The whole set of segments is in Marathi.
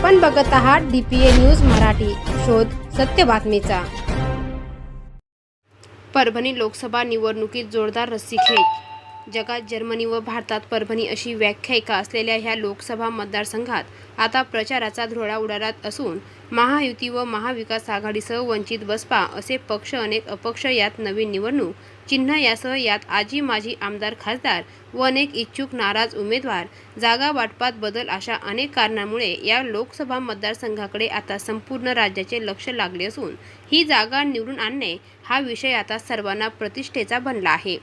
आपण बघत आहात डीपीए न्यूज मराठी. शोध सत्य बातमीचा. परभणी लोकसभा निवडणुकीत जोरदार रस्सीखेच जगात जर्मनी व भारतात परभणी अशी व्याख्यायिका असलेल्या ह्या लोकसभा मतदारसंघात आता प्रचाराचा धुरळा उडालात असून महायुती व महाविकास आघाडीसह वंचित बसपा असे पक्ष अनेक अपक्ष यात नवीन निवडणूक चिन्ह यासह यात आजी माजी आमदार खासदार व अनेक इच्छुक नाराज उमेदवार जागा वाटपात बदल अशा अनेक कारणांमुळे या लोकसभा मतदारसंघाकडे आता संपूर्ण राज्याचे लक्ष लागले असून ही जागा निवडून आणणे हा विषय आता सर्वांना प्रतिष्ठेचा बनला आहे.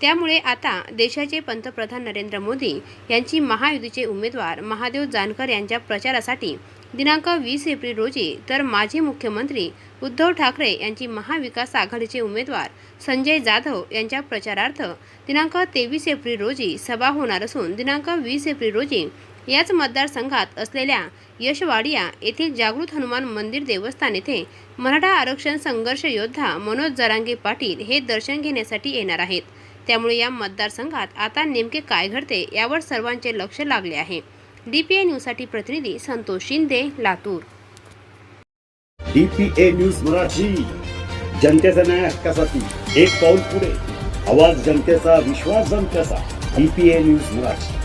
त्यामुळे आता देशाचे पंतप्रधान नरेंद्र मोदी यांची महायुतीचे उमेदवार महादेव जानकर यांच्या प्रचारासाठी दिनांक वीस एप्रिल रोजी तर माजी मुख्यमंत्री उद्धव ठाकरे यांची महाविकास आघाडीचे उमेदवार संजय जाधव यांच्या प्रचारार्थ दिनांक तेवीस एप्रिल रोजी सभा होणार असून दिनांक वीस एप्रिल रोजी याच मतदारसंघात असलेल्या यशवाडिया येथील जागृत हनुमान मंदिर देवस्थान येथे मराठा आरक्षण संघर्ष योद्धा मनोज जरांगे पाटील हे दर्शन घेण्यासाठी येणार आहेत. त्यामुळे या मतदारसंघात आता नेमके काय घडते यावर सर्वांचे लक्ष लागले आहे. डीपीए न्यूजसाठी प्रतिनिधी Santosh Shinde Latur. DPA news Marathi. जनतेचा न्याय हक्कासाठी एक पाऊल पुढे. आवाज जनतेचा विश्वास जनतेचा. DPA news Marathi.